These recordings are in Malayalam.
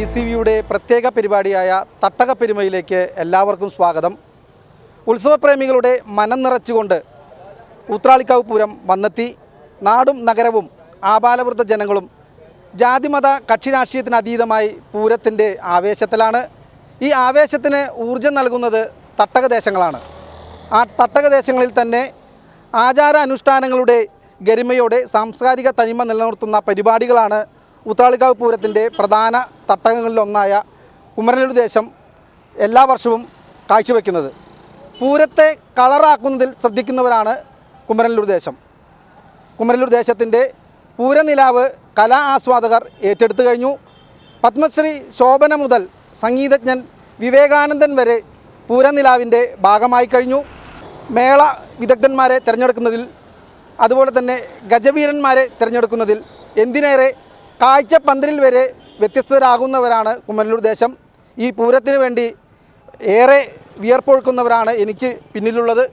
ബി സി വിയുടെ പ്രത്യേക പരിപാടിയായ തട്ടകപ്പെരുമയിലേക്ക് എല്ലാവർക്കും സ്വാഗതം. ഉത്സവപ്രേമികളുടെ മനം നിറച്ചുകൊണ്ട് ഉത്രാളിക്കാവ് പൂരം വന്നെത്തി. നാടും നഗരവും ആബാലവൃദ്ധ ജനങ്ങളും ജാതിമത കക്ഷി രാഷ്ട്രീയത്തിന് അതീതമായി പൂരത്തിന്റെ ആവേശത്തിലാണ്. ഈ ആവേശത്തിന് ഊർജം നൽകുന്നത് തട്ടകദേശങ്ങളാണ്. ആ തട്ടകദേശങ്ങളിൽ തന്നെ ആചാര അനുഷ്ഠാനങ്ങളുടെ ഗരിമയോടെ സാംസ്കാരിക തനിമ നിലനിർത്തുന്ന പരിപാടികളാണ് ഉത്രാളിക്കാവ് പൂരത്തിന്റെ പ്രധാന തട്ടകങ്ങളിലൊന്നായ കുമരനൂർ ദേശം എല്ലാ വർഷവും കാഴ്ചവെക്കുന്നത്. പൂരത്തെ കളറാക്കുന്നതിൽ ശ്രദ്ധിക്കുന്നവരാണ് കുമരനൂർ ദേശം. കുമരനൂർ ദേശത്തിന്റെ പൂരനിലാവ് കലാ ആസ്വാദകർ ഏറ്റെടുത്തു കഴിഞ്ഞു. പത്മശ്രീ ശോഭന മുതൽ സംഗീതജ്ഞൻ വിവേകാനന്ദൻ വരെ പൂരനിലാവിന്റെ ഭാഗമായി കഴിഞ്ഞു. മേള വിദഗ്ധന്മാരെ തിരഞ്ഞെടുക്കുന്നതിൽ അതുപോലെ തന്നെ ഗജവീരന്മാരെ തിരഞ്ഞെടുക്കുന്നതിൽ എന്തിനേറെ കാഴ്ചപ്പന്തലിൽ വരെ വ്യത്യസ്തരാകുന്നവരാണ് കുമ്മനല്ലൂർ ദേശം. ഈ പൂരത്തിന് വേണ്ടി ഏറെ വിയർപ്പൊഴുക്കുന്നവരാണ് എനിക്ക് പിന്നിലുള്ളത്.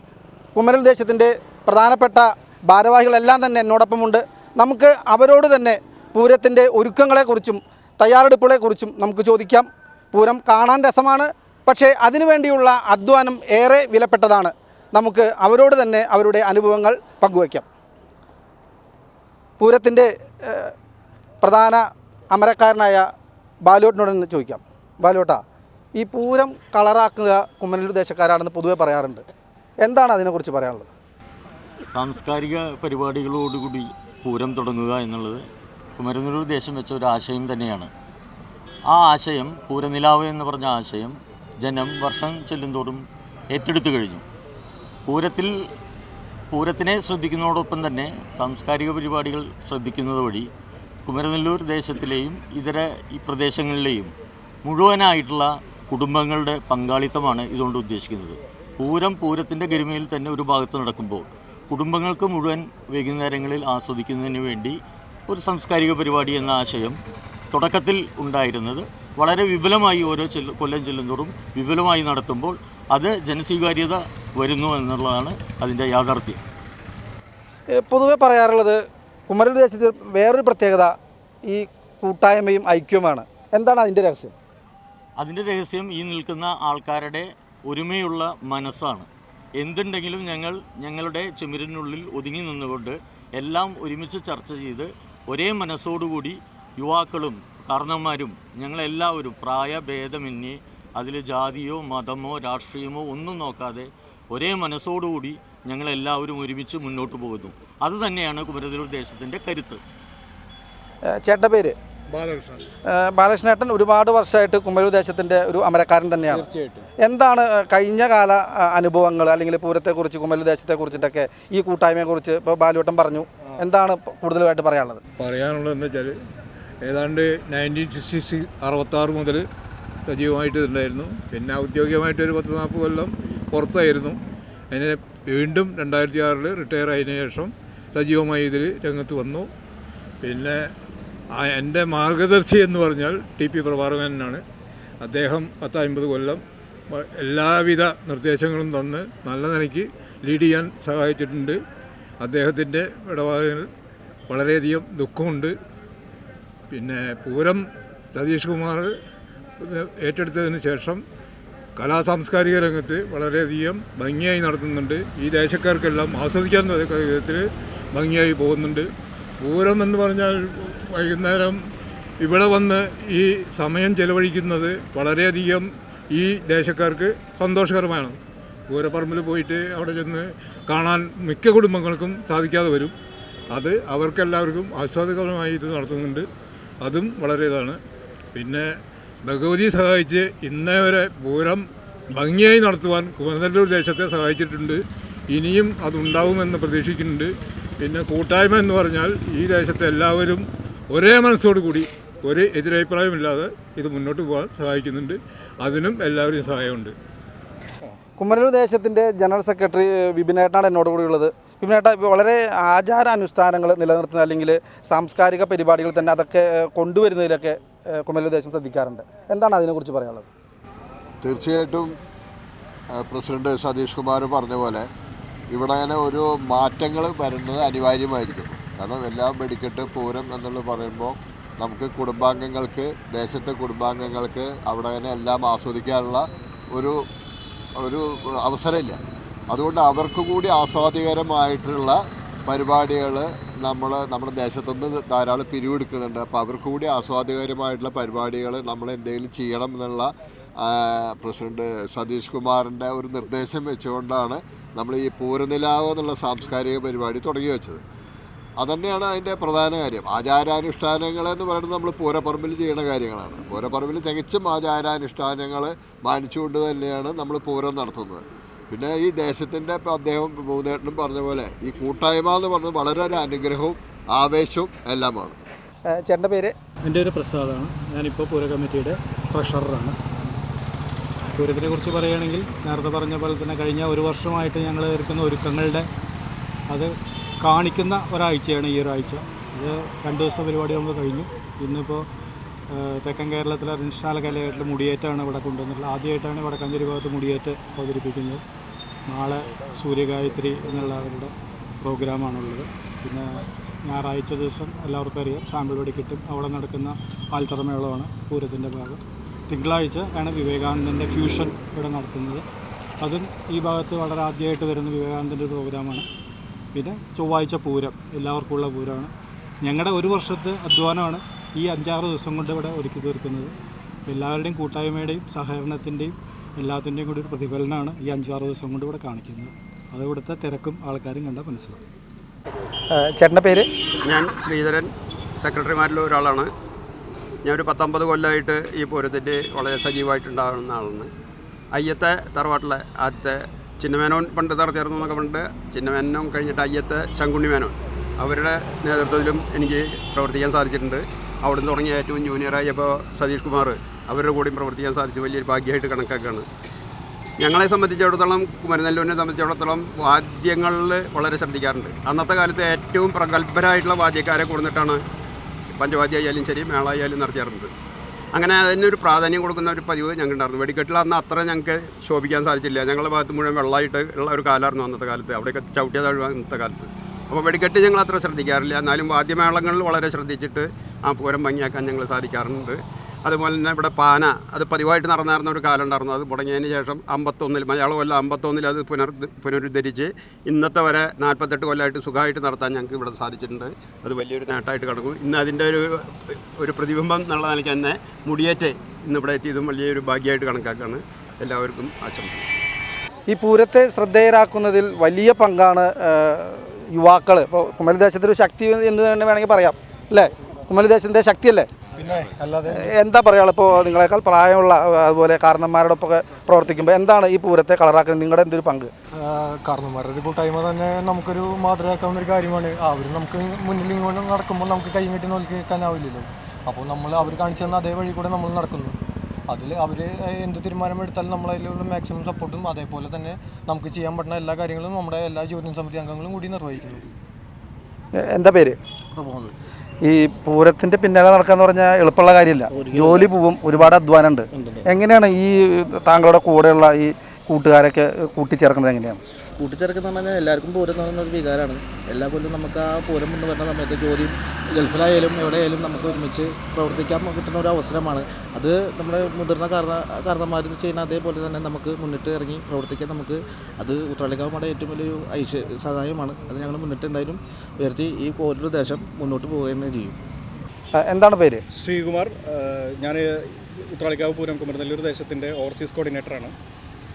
കുമരൻ ദേശത്തിന്റെ പ്രധാനപ്പെട്ട ഭാരവാഹികളെല്ലാം തന്നെ എന്നോടൊപ്പമുണ്ട്. നമുക്ക് അവരോട് തന്നെ പൂരത്തിന്റെ ഒരുക്കങ്ങളെക്കുറിച്ചും തയ്യാറെടുപ്പുകളെക്കുറിച്ചും നമുക്ക് ചോദിക്കാം. പൂരം കാണാൻ രസമാണ് പക്ഷേ അതിനുവേണ്ടിയുള്ള അധ്വാനം ഏറെ വിലപ്പെട്ടതാണ്. നമുക്ക് അവരോട് തന്നെ അവരുടെ അനുഭവങ്ങൾ പങ്കുവയ്ക്കാം. പൂരത്തിന്റെ പ്രധാന അമരക്കാരനായ ബാലോട്ടിനോടൊന്ന് ചോദിക്കാം. ബാലോട്ടാ ഈ പൂരം കളറാക്കുക കുമ്മനല്ലൂർ ദേശക്കാരാണെന്ന് പൊതുവെ പറയാറുണ്ട്. എന്താണ് അതിനെക്കുറിച്ച് പറയാനുള്ളത്? സാംസ്കാരിക പരിപാടികളോടുകൂടി പൂരം തുടങ്ങുക എന്നുള്ളത് കുമരനൂർ ദേശം വെച്ച ഒരു ആശയം തന്നെയാണ്. ആ ആശയം പൂരനിലാവ് എന്ന് പറഞ്ഞ ആശയം ജനം വർഷം ചെല്ലുന്തോറും ഏറ്റെടുത്തു കഴിഞ്ഞു. പൂരത്തിൽ പൂരത്തിനെ ശ്രദ്ധിക്കുന്നതോടൊപ്പം തന്നെ സാംസ്കാരിക പരിപാടികൾ ശ്രദ്ധിക്കുന്നത് വഴി കുമരനെല്ലൂർ ദേശത്തിലെയും ഇതര ഈ പ്രദേശങ്ങളിലെയും മുഴുവനായിട്ടുള്ള കുടുംബങ്ങളുടെ പങ്കാളിത്തമാണ് ഇതുകൊണ്ട് ഉദ്ദേശിക്കുന്നത്. പൂരം പൂരത്തിന്റെ ഗരിമയിൽ തന്നെ ഒരു ഭാഗത്ത് നടക്കുമ്പോൾ കുടുംബങ്ങൾക്ക് മുഴുവൻ വൈകുന്നേരങ്ങളിൽ ആസ്വദിക്കുന്നതിന് വേണ്ടി ഒരു സാംസ്കാരിക പരിപാടി എന്ന ആശയം തുടക്കത്തിൽ ഉണ്ടായിരുന്നത്. വളരെ വിപുലമായി ഓരോ ചെല്ല കൊല്ലം ചെല്ലുന്തോറും വിപുലമായി നടത്തുമ്പോൾ അത് ജനസ്വീകാര്യത വരുന്നു എന്നുള്ളതാണ് അതിന്റെ യാഥാർത്ഥ്യം. പൊതുവേ പൊതുവെ പറയാറുള്ളത് കുമരല്ലൂർ ദേശത്ത് വേറൊരു പ്രത്യേകത ഈ കൂട്ടായ്മയും ഐക്യവുമാണ്. എന്താണ് അതിന്റെ രഹസ്യം? അതിന്റെ രഹസ്യം ഈ നിൽക്കുന്ന ആൾക്കാരുടെ ഒരുമയുള്ള മനസ്സാണ്. എന്തുണ്ടെങ്കിലും ഞങ്ങൾ ഞങ്ങളുടെ ചുമരിനുള്ളിൽ ഒതുങ്ങി നിന്നുകൊണ്ട് എല്ലാം ഒരുമിച്ച് ചർച്ച ചെയ്ത് ഒരേ മനസ്സോടുകൂടി യുവാക്കളും കാരണന്മാരും ഞങ്ങളെല്ലാവരും പ്രായഭേദമന്യേ അതിൽ ജാതിയോ മതമോ രാഷ്ട്രീയമോ ഒന്നും നോക്കാതെ ഒരേ മനസ്സോടുകൂടി ഞങ്ങളെല്ലാവരും ഒരുമിച്ച് മുന്നോട്ട് പോകുന്നു. അത് തന്നെയാണ് കുമരതിരൂർ ദേശത്തിന്റെ കരുത്ത്. ചേട്ടന്റെ പേര്? ബാലകൃഷ്ണൻ. ബാലകൃഷ്ണേട്ടൻ ഒരുപാട് വർഷമായിട്ട് കുമരൂർ ദേശത്തിന്റെ ഒരു അമരക്കാരൻ തന്നെയാണ്. എന്താണ് കഴിഞ്ഞ കാല അനുഭവങ്ങൾ അല്ലെങ്കിൽ പൂരത്തെക്കുറിച്ച് കുമരൂർ ദേശത്തെക്കുറിച്ചിട്ടൊക്കെ ഈ കൂട്ടായ്മയെക്കുറിച്ച് ഇപ്പോൾ ബാലുവട്ടം പറഞ്ഞു. എന്താണ് കൂടുതലായിട്ട് പറയാനുള്ളത്? പറയാനുള്ളത് പറയാനുള്ളതെന്ന് വെച്ചാൽ ഏതാണ്ട് നയന്റീൻ സിക്സ്റ്റി സിക്സ് അറുപത്താറ് മുതൽ സജീവമായിട്ട് ഇതുണ്ടായിരുന്നു. പിന്നെ ഔദ്യോഗികമായിട്ട് ഒരു പത്ത് നാൽപ്പത് കൊല്ലം പുറത്തായിരുന്നു. അതിനെ വീണ്ടും രണ്ടായിരത്തി ആറിൽ റിട്ടയർ ആയതിനു ശേഷം സജീവമായി ഇതിൽ രംഗത്ത് വന്നു. പിന്നെ ആ എന്റെ മാർഗദർശി എന്ന് പറഞ്ഞാൽ ടി പി പ്രഭാകരനാണ് അദ്ദേഹം പത്ത് അമ്പത് കൊല്ലം എല്ലാവിധ നിർദ്ദേശങ്ങളും തന്ന് നല്ല നിലയ്ക്ക് ലീഡ് ചെയ്യാൻ സഹായിച്ചിട്ടുണ്ട്. അദ്ദേഹത്തിന്റെ ഇടപാടുകൾ വളരെയധികം ദുഃഖമുണ്ട്. പിന്നെ പൂരം സതീഷ് കുമാർ ഏറ്റെടുത്തതിന് ശേഷം കലാ സാംസ്കാരിക രംഗത്ത് വളരെയധികം ഭംഗിയായി നടത്തുന്നുണ്ട്. ഈ ദേശക്കാർക്കെല്ലാം ആസ്വദിക്കാൻ വിധത്തിൽ ഭംഗിയായി പോകുന്നുണ്ട്. പൂരം എന്ന് പറഞ്ഞാൽ വൈകുന്നേരം ഇവിടെ വന്ന് ഈ സമയം ചെലവഴിക്കുന്നത് വളരെയധികം ഈ ദേശക്കാർക്ക് സന്തോഷകരമാണ്. പൂരപ്പറമ്പിൽ പോയിട്ട് അവിടെ ചെന്ന് കാണാൻ മിക്ക കുടുംബങ്ങൾക്കും സാധിക്കാതെ വരും. അത് അവർക്കെല്ലാവർക്കും ആസ്വാദകരമായി ഇത് നടത്തുന്നുണ്ട്. അതും വളരെ ഇതാണ്. പിന്നെ ഭഗവതി സഹായിച്ച് ഇന്നേ വരെ പൂരം ഭംഗിയായി നടത്തുവാൻ കുമരനെല്ലൂർ ദേശത്തെ സഹായിച്ചിട്ടുണ്ട്. ഇനിയും അതുണ്ടാവുമെന്ന് പ്രതീക്ഷിക്കുന്നുണ്ട്. പിന്നെ കൂട്ടായ്മ എന്ന് പറഞ്ഞാൽ ഈ ദേശത്തെ എല്ലാവരും ഒരേ മനസ്സോടു കൂടി ഒരു എതിരഭിപ്രായമില്ലാതെ ഇത് മുന്നോട്ട് പോകാൻ സഹായിക്കുന്നുണ്ട്. അതിനും എല്ലാവരും സഹായമുണ്ട്. കുമരൂർ ദേശത്തിന്റെ ജനറൽ സെക്രട്ടറി വിപിനേട്ടനാണ് എന്നോട് കൂടി ഉള്ളത്. വിപിനേട്ട വളരെ ആചാരാനുഷ്ഠാനങ്ങൾ നിലനിർത്തുന്ന അല്ലെങ്കിൽ സാംസ്കാരിക പരിപാടികൾ തന്നെ അതൊക്കെ കൊണ്ടുവരുന്നതിലൊക്കെ ഏഹ്, കുമരൂർ ദേശം ശ്രദ്ധിക്കാറുണ്ട്. എന്താണ് അതിനെക്കുറിച്ച് പറയാനുള്ളത്? തീർച്ചയായിട്ടും പ്രസിഡന്റ് സതീഷ് കുമാർ പറഞ്ഞ പോലെ ഇവിടെ അങ്ങനെ ഒരു മാറ്റങ്ങൾ വരുന്നത് അനിവാര്യമായിരിക്കും. കാരണം എല്ലാം വെടിക്കെട്ട് പൂരം എന്നുള്ളത് പറയുമ്പോൾ നമുക്ക് കുടുംബാംഗങ്ങൾക്ക് ദേശത്തെ കുടുംബാംഗങ്ങൾക്ക് അവിടെ തന്നെ എല്ലാം ആസ്വദിക്കാനുള്ള ഒരു ഒരു അവസരമില്ല. അതുകൊണ്ട് അവർക്ക് കൂടി ആസ്വാദികരമായിട്ടുള്ള പരിപാടികൾ നമ്മൾ നമ്മുടെ ദേശത്തുനിന്ന് ധാരാളം പിരിവെടുക്കുന്നുണ്ട്. അപ്പോൾ അവർക്ക് കൂടി ആസ്വാദ്യകരമായിട്ടുള്ള പരിപാടികൾ നമ്മൾ എന്തെങ്കിലും ചെയ്യണം എന്നുള്ള പ്രസിഡന്റ് സതീഷ് കുമാറിന്റെ ഒരു നിർദ്ദേശം വെച്ചുകൊണ്ടാണ് നമ്മൾ ഈ പൂരനിലാവ് എന്നുള്ള സാംസ്കാരിക പരിപാടി തുടങ്ങി വെച്ചത്. അതുതന്നെയാണ് അതിന്റെ പ്രധാന കാര്യം. ആചാരാനുഷ്ഠാനങ്ങൾ എന്ന് പറയുന്നത് നമ്മൾ പൂരപ്പറമ്പിൽ ചെയ്യുന്ന കാര്യങ്ങളാണ്. പൂരപ്പറമ്പിൽ തികച്ചും ആചാരാനുഷ്ഠാനങ്ങൾ മാനിച്ചുകൊണ്ട് തന്നെയാണ് നമ്മൾ പൂരം നടത്തുന്നത്. പിന്നെ ഈ ദേശത്തിന്റെ ഇപ്പം അദ്ദേഹം മൂന്നേട്ടനും പറഞ്ഞ പോലെ ഈ കൂട്ടായ്മ എന്ന് പറഞ്ഞത് വളരെ ഒരു അനുഗ്രഹവും ആവേശവും എല്ലാമാണ്. ചേട്ടന്റെ പേര്? എന്റെ ഒരു പ്രസാദാണ്. ഞാനിപ്പോൾ പൂര കമ്മിറ്റിയുടെ ട്രഷററാണ്. പൂരത്തിനെ കുറിച്ച് പറയുകയാണെങ്കിൽ നേരത്തെ പറഞ്ഞ പോലെ തന്നെ കഴിഞ്ഞ ഒരു വർഷമായിട്ട് ഞങ്ങൾ എടുക്കുന്ന ഒരുക്കങ്ങളുടെ അത് കാണിക്കുന്ന ഒരാഴ്ചയാണ് ഈ ഒരാഴ്ച. ഇത് രണ്ട് ദിവസത്തെ പരിപാടി നമ്മൾ കഴിഞ്ഞു. ഇന്നിപ്പോൾ തെക്കൻ കേരളത്തിലെ അനുഷ്ഠാന കലയായിട്ടുള്ള മുടിയേറ്റാണ് ഇവിടെ കൊണ്ടുവന്നിട്ടുള്ളത്. ആദ്യമായിട്ടാണ് വടക്കാഞ്ചേരി ഭാഗത്ത് മുടിയേറ്റ് അവതരിപ്പിക്കുന്നത്. നാളെ സൂര്യഗായത്രി എന്നുള്ള അവരുടെ പ്രോഗ്രാമാണുള്ളത്. പിന്നെ ഞായറാഴ്ച ദിവസം എല്ലാവർക്കും അറിയാം സാമ്പിൾ കിട്ടും അവിടെ നടക്കുന്ന ആൽത്തറമേളമാണ് പൂരത്തിന്റെ ഭാഗം. തിങ്കളാഴ്ച ആണ് വിവേകാനന്ദന്റെ ഫ്യൂഷൻ ഇവിടെ നടത്തുന്നത്. അതും ഈ ഭാഗത്ത് വളരെ ആദ്യമായിട്ട് വരുന്ന വിവേകാനന്ദന്റെ പ്രോഗ്രാമാണ്. പിന്നെ ചൊവ്വാഴ്ച പൂരം എല്ലാവർക്കുമുള്ള പൂരമാണ്. ഞങ്ങളുടെ ഒരു വർഷത്തെ അധ്വാനമാണ് ഈ അഞ്ചാറ് ദിവസം കൊണ്ട് ഇവിടെ ഒരുക്കി തീർക്കുന്നത്. എല്ലാവരുടെയും കൂട്ടായ്മയുടെയും സഹകരണത്തിന്റെയും എല്ലാത്തിന്റെയും കൂടി ഒരു പ്രതിഫലനമാണ് ഈ അഞ്ചാറ് ദിവസം കൊണ്ട് ഇവിടെ കാണിക്കുന്നത്. അത് ഇവിടുത്തെ തിരക്കും ആൾക്കാരും കണ്ടാൽ മനസ്സിലാവും. ചേട്ടന്റെ പേര്? ഞാൻ ശ്രീധരൻ. സെക്രട്ടറിമാരിൽ ഒരാളാണ്. ഞാൻ ഒരു പത്തൊമ്പത് കൊല്ലമായിട്ട് ഈ പൂരത്തിന്റെ വളരെ സജീവമായിട്ടുണ്ടാകുന്ന ആളാണ്. അയ്യത്തെ തറവാട്ടിലെ ആദ്യത്തെ ചിന്നമേനോൻ പണ്ട് നടത്തിയിരുന്നു എന്നൊക്കെ പണ്ട്. ചിന്നമേനോൻ കഴിഞ്ഞിട്ട് അയ്യത്തെ ശങ്കുണ്ണിമേനോൻ. അവരുടെ നേതൃത്വത്തിലും എനിക്ക് പ്രവർത്തിക്കാൻ സാധിച്ചിട്ടുണ്ട്. അവിടെ നിന്ന് തുടങ്ങിയ ഏറ്റവും ജൂനിയറായി ഇപ്പോൾ സതീഷ് കുമാർ അവരുടെ കൂടെയും പ്രവർത്തിക്കാൻ സാധിച്ചു. വലിയൊരു ഭാഗ്യമായിട്ട് കണക്കാക്കുകയാണ് ഞങ്ങളെ സംബന്ധിച്ചിടത്തോളം കുമരനെല്ലൂരിനെ സംബന്ധിച്ചിടത്തോളം വാദ്യങ്ങളിൽ വളരെ ശ്രദ്ധിക്കാറുണ്ട്. അന്നത്തെ കാലത്ത് ഏറ്റവും പ്രഗത്ഭരായിട്ടുള്ള വാദ്യക്കാരെ കൊടുത്തിട്ടാണ് പഞ്ചവാദ്യമായാലും ശരി മേളായാലും നടത്തിയിരുന്നത്. അങ്ങനെ അതിനൊരു പ്രാധാന്യം കൊടുക്കുന്ന ഒരു പതിവ് ഞങ്ങൾ ഉണ്ടായിരുന്നു വെടിക്കെട്ടിൽ അന്ന് അത്ര ഞങ്ങൾക്ക് ശോഭിക്കാൻ സാധിച്ചില്ല. ഞങ്ങളുടെ ഭാഗത്ത് മുഴുവൻ വെള്ളമായിട്ട് ഉള്ള ഒരു കാലമായിരുന്നു അന്നത്തെ കാലത്ത്. അവിടെയൊക്കെ ചവിട്ടിയ താഴ്വ അന്നത്തെ കാലത്ത്. അപ്പോൾ വെടിക്കെട്ട് ഞങ്ങൾ അത്ര ശ്രദ്ധിക്കാറില്ല. എന്നാലും വാദ്യമേളങ്ങളിൽ വളരെ ശ്രദ്ധിച്ചിട്ട് ആ പൂരം ഭംഗിയാക്കാൻ ഞങ്ങൾ സാധിക്കാറുണ്ട്. അതുപോലെ തന്നെ ഇവിടെ പാന അത് പതിവായിട്ട് നടന്നായിരുന്ന ഒരു കാലം ഉണ്ടായിരുന്നു. അത് മുടങ്ങിയതിന് ശേഷം അമ്പത്തൊന്നിൽ മലയാള കൊല്ലം അമ്പത്തൊന്നിൽ അത് പുനർ പുനരുദ്ധരിച്ച് ഇന്നത്തെ വരെ നാൽപ്പത്തെട്ട് കൊല്ലമായിട്ട് സുഖമായിട്ട് നടത്താൻ ഞങ്ങൾക്ക് ഇവിടെ സാധിച്ചിട്ടുണ്ട്. അത് വലിയൊരു നേട്ടമായിട്ട് കിടക്കും ഇന്ന് അതിന്റെ ഒരു ഒരു പ്രതിബിംബം എന്നുള്ള നിലയ്ക്ക് തന്നെ മുടിയേറ്റ് ഇന്ന് ഇവിടെ എത്തിയതും വലിയൊരു ഭാഗ്യമായിട്ട് കണക്കാക്കാണ് എല്ലാവർക്കും ആശംസ ഈ പൂരത്തെ ശ്രദ്ധേയരാക്കുന്നതിൽ വലിയ പങ്കാണ് യുവാക്കൾ ഇപ്പോൾ കുമലി ദേശത്തിന്റെ ഒരു ശക്തി എന്ന് തന്നെ വേണമെങ്കിൽ പറയാം. അല്ലേ? കുമലി ദേശത്തിന്റെ ശക്തിയല്ലേ? എന്താ പറയുക ഇപ്പോൾ നിങ്ങളെക്കാൾ പ്രായമുള്ള അതുപോലെ കാരണന്മാരോടൊപ്പമൊക്കെ പ്രവർത്തിക്കുമ്പോൾ എന്താണ് ഈ പൂരത്തെ കളറാക്കുന്നത്? നിങ്ങളുടെ എന്തൊരു പങ്ക്? കാരണന്മാരുടെ ഒരു കൂട്ടായ്മ തന്നെ നമുക്കൊരു മാതൃകയാക്കാവുന്ന ഒരു കാര്യമാണ്. അവർ നമുക്ക് മുന്നിൽ ഇങ്ങോട്ട് നടക്കുമ്പോൾ നമുക്ക് കൈ കിട്ടി നോക്കി നിൽക്കാനാവില്ലല്ലോ അപ്പോൾ നമ്മൾ അവർ കാണിച്ചു തന്ന അതേ വഴി കൂടെ നമ്മൾ നടക്കുന്നു. അതിൽ അവർ എന്ത് തീരുമാനമെടുത്താലും നമ്മൾ നമ്മളതിലുള്ള മാക്സിമം സപ്പോർട്ടും അതേപോലെ തന്നെ നമുക്ക് ചെയ്യാൻ പറ്റുന്ന എല്ലാ കാര്യങ്ങളും നമ്മുടെ എല്ലാ ജോലി സമിതി അംഗങ്ങളും കൂടി നിർവഹിക്കുന്നു. എന്താ പേര്? ഈ പൂരത്തിന്റെ പിന്നാലെ നടക്കാന്ന് പറഞ്ഞാൽ എളുപ്പമുള്ള കാര്യമില്ല. ജോലി പോവും ഒരുപാട് അധ്വാനം ഉണ്ട് എങ്ങനെയാണ് ഈ താങ്കളുടെ കൂടെയുള്ള ഈ കൂട്ടുകാരൊക്കെ കൂട്ടിച്ചേർക്കുന്നത് എങ്ങനെയാണ്? കൂട്ടിച്ചേർക്കുന്ന പറഞ്ഞാൽ എല്ലാവർക്കും പൂരം എന്ന് പറയുന്ന ഒരു വികാരമാണ്. എല്ലാ കൊല്ലം നമുക്ക് ആ പൂരം എന്ന് പറഞ്ഞ സമയത്ത് ജോലിയും ഗൾഫിലായാലും എവിടെയായാലും നമുക്ക് ഒരുമിച്ച് പ്രവർത്തിക്കാൻ കിട്ടുന്ന ഒരു അവസരമാണ്. അത് നമ്മുടെ മുതിർന്ന കാരണ കാരണന്മാർ ചെയ്യുന്ന അതേപോലെ തന്നെ നമുക്ക് മുന്നിട്ട് ഇറങ്ങി പ്രവർത്തിക്കാൻ നമുക്ക് അത് ഉത്രാളിക്കാവുമ്പോൾ ഏറ്റവും വലിയൊരു ഐശ്വ സഹായമാണ്. അത് ഞങ്ങൾ മുന്നിട്ട് എന്തായാലും ഉയർത്തി ഈ ഒരു ദേശം മുന്നോട്ട് പോവുകയും തന്നെ ചെയ്യും. എന്താണ് പേര്? ശ്രീകുമാർ. ഞാൻ ഉത്രാളിക്കാവ് പൂരം കുമരനെല്ലൂർ ദേശത്തിന്റെ ഓവർസീസ് കോർഡിനേറ്ററാണ്.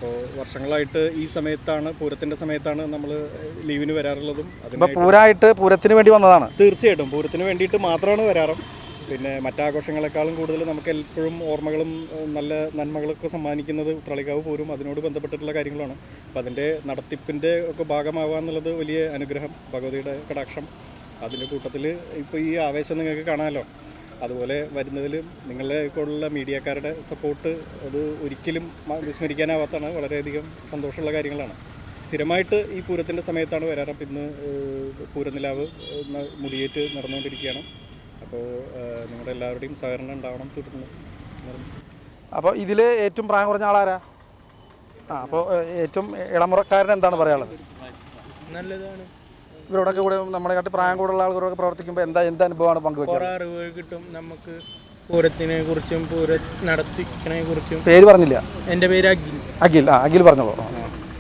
അപ്പോൾ വർഷങ്ങളായിട്ട് ഈ സമയത്താണ് പൂരത്തിന്റെ സമയത്താണ് നമ്മൾ ലീവിന് വരാറുള്ളതും ഇപ്പൊ അതിനായിട്ട് പൂരമായിട്ട് പൂരത്തിന് വേണ്ടി വന്നതാണ്. തീർച്ചയായിട്ടും. പൂരത്തിന് വേണ്ടിയിട്ട് മാത്രമാണ് വരാറ്. പിന്നെ മറ്റാഘോഷങ്ങളെക്കാളും കൂടുതൽ നമുക്ക് എപ്പോഴും ഓർമ്മകളും നല്ല നന്മകളൊക്കെ സമ്മാനിക്കുന്നത് ഉത്രാളിക്കാവ് പോരും അതിനോട് ബന്ധപ്പെട്ടിട്ടുള്ള കാര്യങ്ങളാണ്. അപ്പം അതിന്റെ നടത്തിപ്പിന്റെ ഒക്കെ ഭാഗമാവുക എന്നുള്ളത് വലിയ അനുഗ്രഹം ഭഗവതിയുടെ കടാക്ഷം. അതിന്റെ കൂട്ടത്തിൽ ഇപ്പോൾ ഈ ആവേശം നിങ്ങൾക്ക് കാണാമല്ലോ. അതുപോലെ വരുന്നതിൽ നിങ്ങളുടെ കൂടെയുള്ള മീഡിയക്കാരുടെ സപ്പോർട്ട് അത് ഒരിക്കലും വിസ്മരിക്കാനാവാത്തതാണ്. വളരെയധികം സന്തോഷമുള്ള കാര്യങ്ങളാണ്. സ്ഥിരമായിട്ട് ഈ പൂരത്തിന്റെ സമയത്താണ് വരാറ്. അപ്പം ഇന്ന് പൂരനിലാവ് മുടിയേറ്റ് നടന്നുകൊണ്ടിരിക്കുകയാണ്. അപ്പോൾ നിങ്ങളുടെ എല്ലാവരുടെയും സഹകരണം ഉണ്ടാവണം തുടർന്ന്. അപ്പോൾ ഇതിൽ ഏറ്റവും പ്രായം കുറഞ്ഞ ആളാരാ? ആ അപ്പോൾ ഏറ്റവും ഇളമുറക്കാരൻ എന്താണ് പറയാനുള്ളത്? നല്ലതാണ്. ഇവരോടൊക്കെ കൂടെ നമ്മളെ കാട്ടി പ്രായം കൂടുതലുള്ള ആളുകളൊക്കെ പ്രവർത്തിക്കുമ്പോൾ എന്താ എന്ത് അനുഭവമാണ് പങ്കുവെച്ചത് അറിവുകൾ കിട്ടും. നമുക്ക് പൂരത്തിനെ കുറിച്ചും പൂര നടത്തിക്കണെ കുറിച്ചും. പേര് പറഞ്ഞില്ല? എന്റെ പേര് അഖിൽ. അഖിൽ. ആ അഖിൽ പറഞ്ഞോളൂ.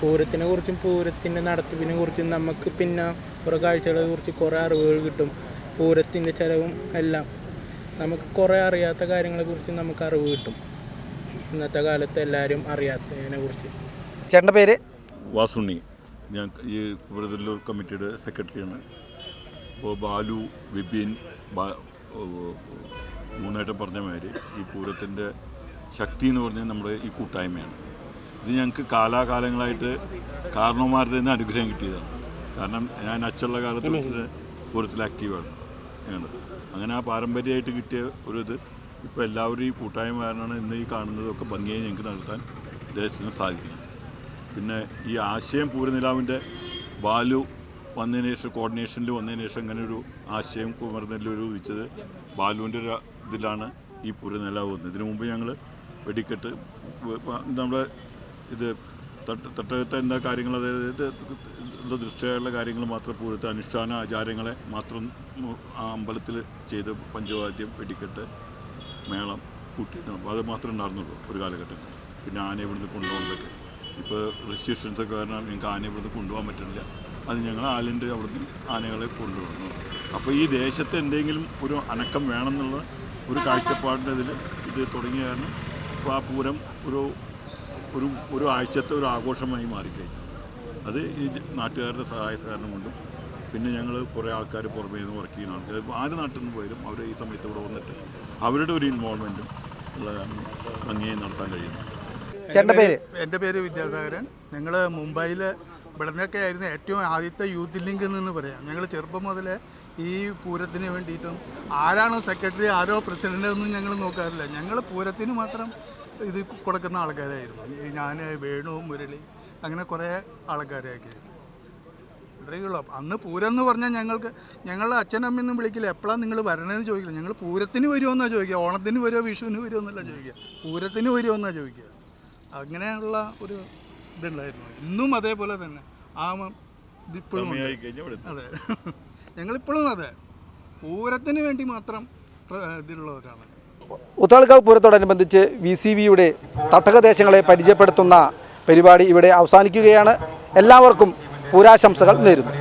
പൂരത്തിനെ കുറിച്ചും പൂരത്തിന്റെ നടത്തിപ്പിനെ കുറിച്ചും നമുക്ക് പിന്നെ കുറേ കാഴ്ചകളെ കുറിച്ച് കുറേ അറിവുകൾ കിട്ടും. പൂരത്തിന്റെ ചിലവും എല്ലാം. നമുക്ക് കുറേ അറിയാത്ത കാര്യങ്ങളെ കുറിച്ച് നമുക്ക് അറിവ് കിട്ടും. ഇന്നത്തെ കാലത്ത് എല്ലാവരും അറിയാത്തതിനെ കുറിച്ച്. ചേട്ടന്റെ പേര്? വാസുണ്ണി. ഞാൻ ഈ വ്രതല്ലൂർ കമ്മിറ്റിയുടെ സെക്രട്ടറിയാണ്. അപ്പോൾ ബാലു വിപിൻ മൂന്നേട്ടം പറഞ്ഞ മാതിരി ഈ പൂരത്തിന്റെ ശക്തി എന്ന് പറഞ്ഞാൽ നമ്മുടെ ഈ കൂട്ടായ്മയാണ്. ഇത് ഞങ്ങൾക്ക് കാലാകാലങ്ങളായിട്ട് കാരണവന്മാരുടെ നിന്ന് അനുഗ്രഹം കിട്ടിയതാണ്. കാരണം ഞാൻ അച്ചുള്ള കാലത്ത് പൂരത്തിൽ ആക്റ്റീവാണ് ഞങ്ങൾ അങ്ങനെ ആ പാരമ്പര്യമായിട്ട് കിട്ടിയ ഒരു ഇത് ഇപ്പോൾ എല്ലാവരും ഈ കൂട്ടായ്മ കാരണമാണ് ഇന്ന് ഈ കാണുന്നതൊക്കെ ഭംഗിയായി ഞങ്ങൾക്ക് നടത്താൻ ദേശത്തിന് സാധിക്കുന്നത്. പിന്നെ ഈ ആശയം പൂരനിലാവിന്റെ ബാലു വന്നതിന് ശേഷം കോർഡിനേഷനിൽ വന്നതിന് ശേഷം അങ്ങനെ ഒരു ആശയം കുമരനെല്ലൂർ ഉദിച്ചത് ബാലുവിന്റെ ഒരു ഇതിലാണ് ഈ പൂരനിലാവ് വന്നത്. ഇതിനു മുമ്പ് ഞങ്ങൾ വെടിക്കെട്ട് നമ്മുടെ ഇത് തട്ട് തട്ടകത്തെ എന്താ കാര്യങ്ങൾ അതായത് ദൃഷ്ടിയായുള്ള കാര്യങ്ങൾ മാത്രം പൂരത്തെ അനുഷ്ഠാന ആചാരങ്ങളെ മാത്രം ആ അമ്പലത്തിൽ ചെയ്ത് പഞ്ചവാദ്യം വെടിക്കെട്ട് മേളം കൂട്ടി അത് മാത്രമേ ഉണ്ടായിരുന്നുള്ളൂ ഒരു കാലഘട്ടം. പിന്നെ ആന ഇവിടുന്ന് കൊണ്ടുപോകുന്നതൊക്കെ. ഇപ്പോൾ റെസ്ട്രിക്ഷൻസ് കാരണം ഞങ്ങൾക്ക് ആനയെ ഇവിടുന്ന് കൊണ്ടുപോകാൻ പറ്റുന്നില്ല അത് ഞങ്ങൾ ആലിന്റെ അവിടുന്ന് ആനകളെ കൊണ്ടുവന്നു. അപ്പോൾ ഈ ദേശത്ത് എന്തെങ്കിലും ഒരു അനക്കം വേണമെന്നുള്ള ഒരു കാഴ്ചപ്പാടിന്റെ ഇതിൽ ഇത് തുടങ്ങിയ കാരണം ഇപ്പോൾ ആ പൂരം ഒരു ഒരു ഒരു ആഴ്ചത്തെ ഒരു ആഘോഷമായി മാറിക്കഴിഞ്ഞു. അത് ഈ നാട്ടുകാരുടെ സഹായ സഹകരണം കൊണ്ടും പിന്നെ ഞങ്ങൾ കുറേ ആൾക്കാർ പുറമേ നിന്ന് വർക്ക് ചെയ്യുന്ന ആൾക്കാർ ഇപ്പോൾ ആര് നാട്ടിൽ നിന്ന് പോയാലും അവർ ഈ സമയത്ത് ഇവിടെ വന്നിട്ട് അവരുടെ ഒരു ഇൻവോൾവ്മെന്റും ഉള്ള കാരണം ഭംഗിയായി നടത്താൻ കഴിയുന്നു. ചേട്ടന്റെ പേര് എന്റെ പേര് വിദ്യാസാഗരൻ. ഞങ്ങൾ മുംബൈയിൽ ഇവിടുന്നൊക്കെ ആയിരുന്നു ഏറ്റവും ആദ്യത്തെ യൂത്ത് ലിങ്ക് എന്ന് പറയാം. ഞങ്ങൾ ചെറുപ്പം മുതലേ ഈ പൂരത്തിന് വേണ്ടിയിട്ടും ആരാണോ സെക്രട്ടറി ആരോ പ്രസിഡന്റ് ഒന്നും ഞങ്ങൾ നോക്കാറില്ല. ഞങ്ങൾ പൂരത്തിന് മാത്രം ഇത് കൊടുക്കുന്ന ആൾക്കാരായിരുന്നു. ഞാൻ വേണു മുരളി അങ്ങനെ കുറേ ആൾക്കാരെയൊക്കെ ഇത്രയേ ഉള്ളൂ. അന്ന് പൂരം എന്ന് പറഞ്ഞാൽ ഞങ്ങൾക്ക് ഞങ്ങളുടെ അച്ഛനമ്മയൊന്നും വിളിക്കില്ല. എപ്പോഴാണ് നിങ്ങൾ വരണമെന്ന് ചോദിക്കില്ല. ഞങ്ങൾ പൂരത്തിന് വരുമോ എന്നാണ് ചോദിക്കുക. ഓണത്തിന് വരുമോ വിഷുവിന് വരുമോ എന്നല്ല ചോദിക്കുക. പൂരത്തിന് വരുമോ എന്നാണ് ചോദിക്കുക. അങ്ങനെയുള്ള ഒരു ഇതുണ്ടായിരുന്നു. ഇന്നും അതേപോലെ തന്നെ. ആ ഇതിപ്പോഴും. അതെ. ഞങ്ങളിപ്പോഴും അതെ. പൂരത്തിന് വേണ്ടി മാത്രം ഇതിലുള്ളവരാണ്. ഉത്രാളിക്കാവ് പൂരത്തോടനുബന്ധിച്ച് വി സി ബിയുടെ തട്ടകദേശങ്ങളെ പരിചയപ്പെടുത്തുന്ന പരിപാടി ഇവിടെ അവസാനിക്കുകയാണ്. എല്ലാവർക്കും പൂരാശംസകൾ നേരുന്നു.